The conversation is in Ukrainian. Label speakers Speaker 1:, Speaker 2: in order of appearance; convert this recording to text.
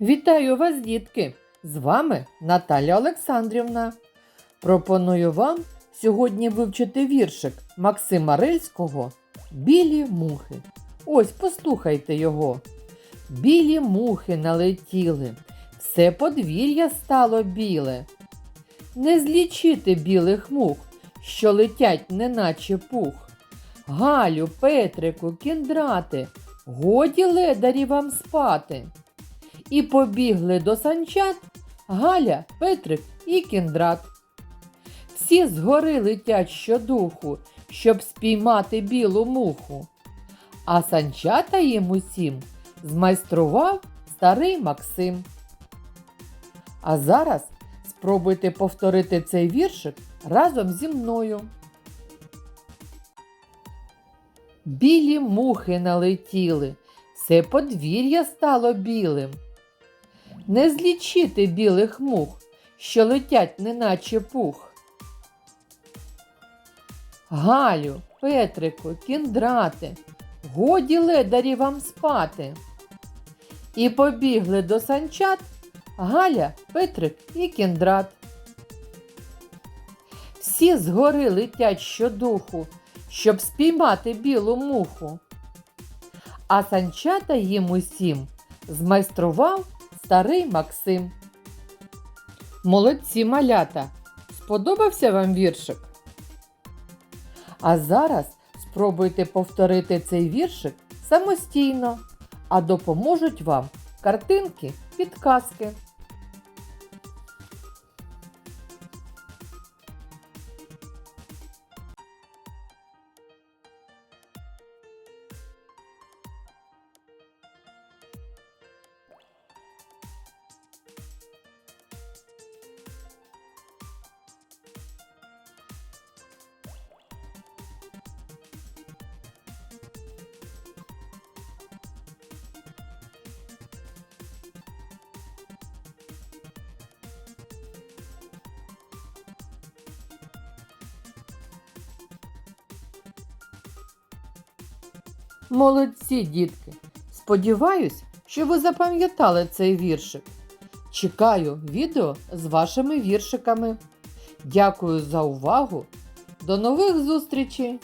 Speaker 1: Вітаю вас, дітки! З вами Наталя Олександрівна. Пропоную вам сьогодні вивчити віршик Максима Рильського Білі мухи. Ось послухайте його. Білі мухи налетіли, все подвір'я стало біле. Не злічити білих мух, що летять, неначе пух. Галю, Петрику, кіндрати, годі ледарі вам спати. І побігли до санчат Галя, Петрик і кіндрат. Всі згори летять щодуху, щоб спіймати білу муху. А санчата їм усім змайстрував старий Максим. А зараз спробуйте повторити цей віршик разом зі мною. Білі мухи налетіли, все подвір'я стало білим. Не злічити білих мух, що летять, неначе пух. Галю, Петрику, кіндрати, годі ледарі вам спати. І побігли до санчат Галя, Петрик і кіндрат. Всі згори летять щодуху, щоб спіймати білу муху. А санчата їм усім змайстрував старий Максим. Молодці малята! Сподобався вам віршик? А зараз спробуйте повторити цей віршик самостійно, а допоможуть вам картинки, підказки. Молодці, дітки! Сподіваюсь, що ви запам'ятали цей віршик. Чекаю відео з вашими віршиками. Дякую за увагу. До нових зустрічей!